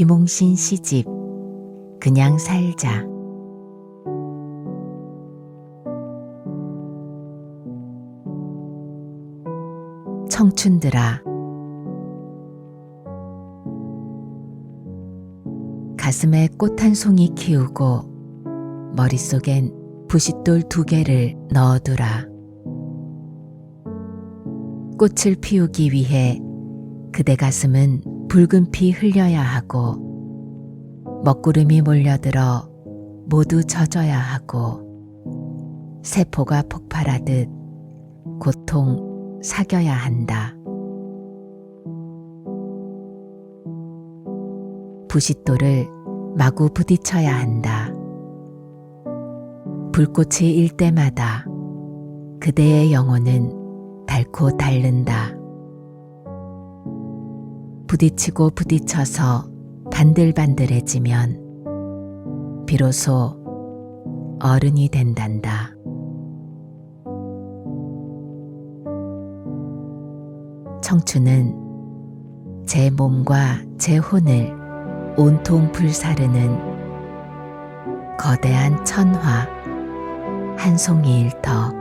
김홍신 시집. 그냥 살자. 청춘들아. 가슴에 꽃 한 송이 키우고 머릿속엔 부싯돌 두 개를 넣어두라. 꽃을 피우기 위해 그대 가슴은 붉은 피 흘려야 하고 먹구름이 몰려들어 모두 젖어야 하고 세포가 폭발하듯 고통 사겨야 한다. 부싯돌을 마구 부딪혀야 한다. 불꽃이 일 때마다 그대의 영혼은 닳고 닳는다. 부딪히고 부딪혀서 반들반들해지면 비로소 어른이 된단다. 청춘은 제 몸과 제 혼을 온통 불사르는 거대한 천화 한 송이 일 터